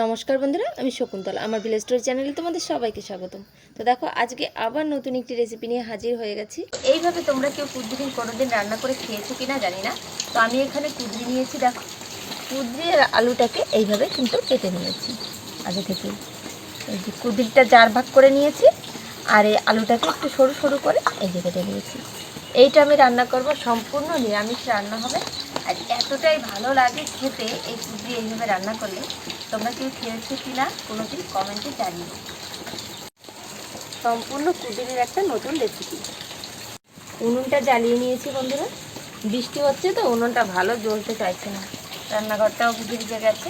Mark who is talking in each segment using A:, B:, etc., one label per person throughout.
A: নমস্কার বন্ধুরা, আমি শকুন্তলা। আমার ভিলেজ স্টোরি চ্যানেলে তোমাদের সবাইকে স্বাগতম। তো দেখো, আজকে আবার নতুন একটি রেসিপি নিয়ে হাজির হয়ে গেছি। এইভাবে তোমরা কেউ কুদ্রি কোনোদিন রান্না করে খেয়েছো কিনা জানি না। তো আমি এখানে কুদ্রি নিয়েছি, দেখো। কুদ্রি আর আলুটাকে এইভাবে কিন্তু কেটে নিয়েছি। আগে থেকে এই যে কুদ্রিটা চার ভাগ করে নিয়েছি, আর এই আলুটাকে একটু সরু সরু করে এই যে কেটে নিয়েছি। এইটা আমি রান্না করব, সম্পূর্ণ নিরামিষ রান্না হবে। আর এতটাই ভালো লাগে খেতে এই কুদ্রি এইভাবে রান্না করলে। তোমরা কেউ খেয়েছো কি না কোনোদিন কমেন্টে জানিও। সম্পূর্ণ কুদিনের একটা নতুন রেসিপি উনুনটা জ্বালিয়ে নিয়েছি বন্ধুরা। বৃষ্টি হচ্ছে তো, উনুনটা ভালো জ্বলতে চাইছে না। রান্নাঘরটাও ভিজে গেছে।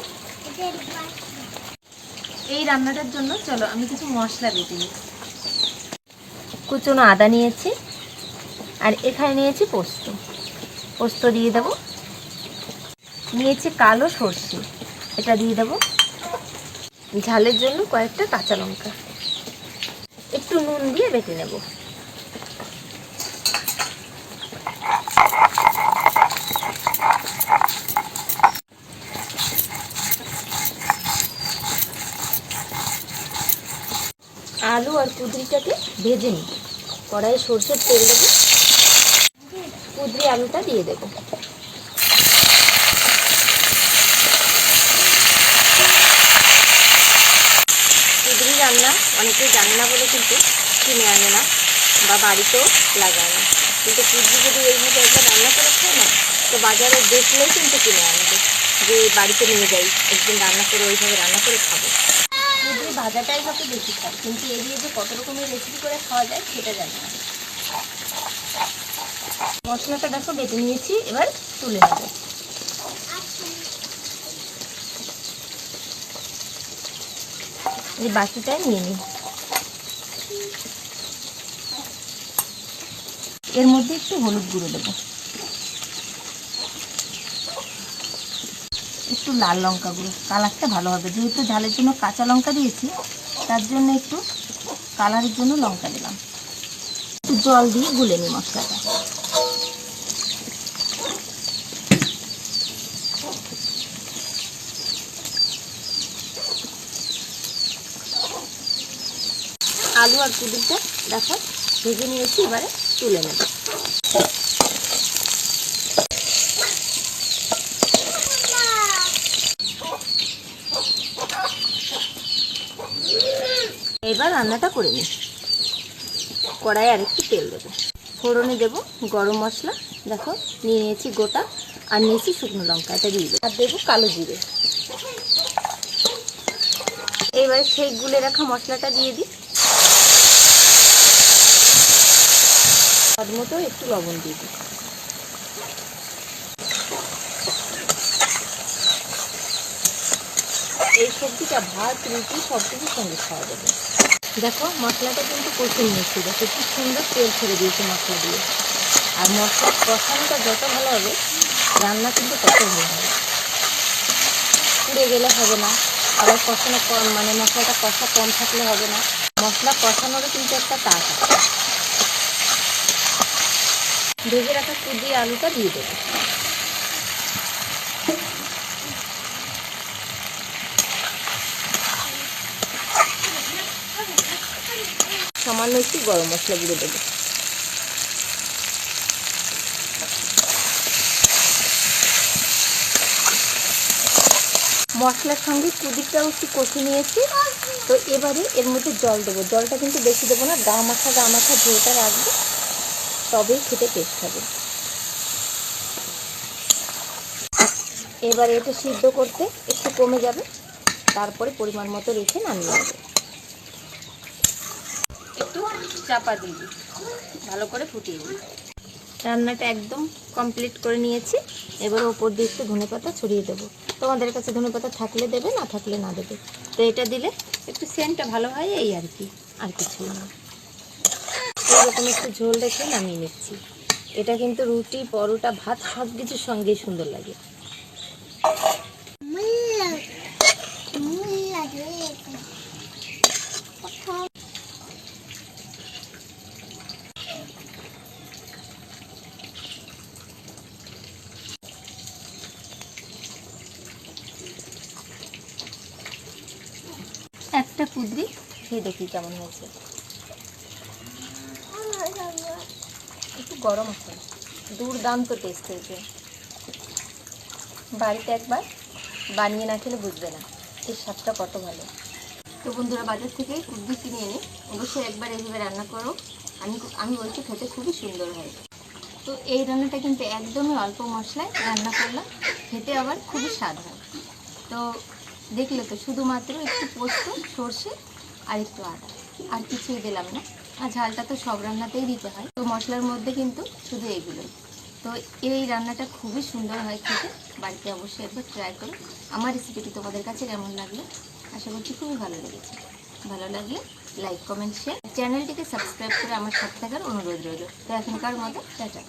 A: এই রান্নাটার জন্য চলো আমি কিছু মশলা বেটে নিই। কুচনো আদা নিয়েছি, আর এখানে নিয়েছি পোস্ত। পোস্ত দিয়ে দেবো। নিয়েছি কালো সর্ষে। এটা দিয়ে দেবো। ঝালের জন্য কয়েকটা কাঁচা লঙ্কা। একটু নুন দিয়ে বেটে নেব। আলু আর কুদরিটাকে ভেজে নিই কড়াইয়ে সর্ষের তেল দেবো কুদরি আলুটা দিয়ে দেবো কুদরি রান্না অনেকেই জানে না বলে কিন্তু কিনে আনে না বা বাড়িতেও লাগায় না। কিন্তু কুদরি যদি এইভাবে একবার রান্না করে খায় না, তো বাজারে দেখলেই কিন্তু কিনে আনবে যে বাড়িতে নিয়ে যাই, একদিন রান্না করে ওইভাবে রান্না করে খাব। কুদরি ভাজাটাই হয়তো বেশি খায়, কিন্তু এই দিয়ে যে কত রকমের রেসিপি করে খাওয়া যায় সেটা জানি না। মশলাটা দেখো বেটে নিয়েছি, এবার তুলে নেব। বাকিটা নিয়ে নিই। এর মধ্যে একটু হলুদ গুঁড়ো দেব। একটু লাল লঙ্কা গুঁড়ো, কালারটা ভালো হবে। যেহেতু ঝালের জন্য কাঁচা লঙ্কা দিয়েছি, তার জন্য একটু কালারের জন্য লঙ্কা দিলাম। একটু জল দিয়ে গুলে নিই মশলাটা। আলু আর কুদুরটা দেখো, ভেজে নিয়েছি, এবারে তুলে নেব। এবার রান্নাটা করে নিই। কড়াই আর একটু তেল দেবো। ফোড়নে দেবো গরম মশলা, দেখো, নিয়ে নিয়েছি গোটা, আর নিয়েছি শুকনো লঙ্কা, এটা দিয়ে আর দেবো কালো জিরে। এবারে সেই গুলে রাখা মশলাটা দিয়ে দিই। স্বাদ মতো একটু লবণ দিয়ে দিই। এই সবজিটা ভাত, রুটি সব কিছুর সঙ্গে খাওয়া যাবে। দেখো, মশলাটা কিন্তু কষে নিয়েছি। দেখো, কি সুন্দর তেল ছেড়ে দিয়েছে মশলা দিয়ে। আর মশলার কষানোটা যত ভালো হবে, রান্না কিন্তু তত ভালো হবে। পুড়ে গেলে হবে না। আবার কষানো কম মানে মশলাটা কষা কম থাকলে হবে না। মশলা কষানোরও কিন্তু একটা তাক আছে। ভেজে রাখা কুদি আলুটা দিয়ে দেবো। সামান্য একটু গরম মশলা গুঁড়ো দেবো। মশলার সঙ্গে কুদিটাও একটু কষে নিয়েছি। তো এবারে এর মধ্যে জল দেবো। জলটা কিন্তু বেশি দেবো না, গা মাখা গা মাখা ঝোলটা রাখব। তবেই খেতে টেস্ট হবে। এবার এটা সিদ্ধ করতে একটু কমে যাবে, তারপরে পরিমাণ মতো রেখে নামিয়ে নেবে। একটু চাপা দিয়ে দিই, ভালো করে ফুটিয়ে দিই রান্নাটা একদম কমপ্লিট করে নিয়েছি, এবার ওপর দিয়ে একটু ধনে পাতা ছড়িয়ে দেবো। তোমাদের কাছে ধনে পাতা থাকলে দেবে, না থাকলে না দেবে? তো এটা দিলে একটু সেন্টটা ভালো হয়, এই আর কি, আর কিছু না। এরকম একটু ঝোল রেখে নামিয়ে নিচ্ছি। এটা কিন্তু রুটি, পরোটা, ভাত সব কিছুর সঙ্গেই সুন্দর লাগে। একটা কুদরি, খেয়ে দেখি কেমন হয়েছে। একটু গরম আছে দুর্দান্ত টেস্ট হয়েছে। বাড়িতে একবার বানিয়ে না খেলে বুঝবে না। এর স্বাদটা কত ভালো। তো বন্ধুরা, বাজার থেকে কুদ্দি কিনে এনে অবশ্যই একবার এইভাবে রান্না করো। আমি আমি বলছি খেতে খুবই সুন্দর হয়। তো এই রান্নাটা কিন্তু একদমই অল্প মশলায় রান্না করলাম। খেতে আবার খুবই স্বাদ হয়। তো দেখলে তো শুধুমাত্র একটু পোস্ত, সর্ষে আর একটু আদা। আর কিছুই দিলাম না। আর ঝালটা তো সব রান্নাতেই দিতে হয়। তো মশলার মধ্যে কিন্তু শুধু এগুলোই। তো এই রান্নাটা খুবই সুন্দর হয় খেতে। বাড়িতে অবশ্যই একবার ট্রাই করো। আমার রেসিপিটি তোমাদের কাছে কেমন লাগল? আশা করছি খুবই ভালো লেগেছে। ভালো লাগলে লাইক কমেন্ট শেয়ার চ্যানেলটিকে সাবস্ক্রাইব করে আমার সাথে থাকার অনুরোধ রইল। তো এখনকার মতো, টাটা।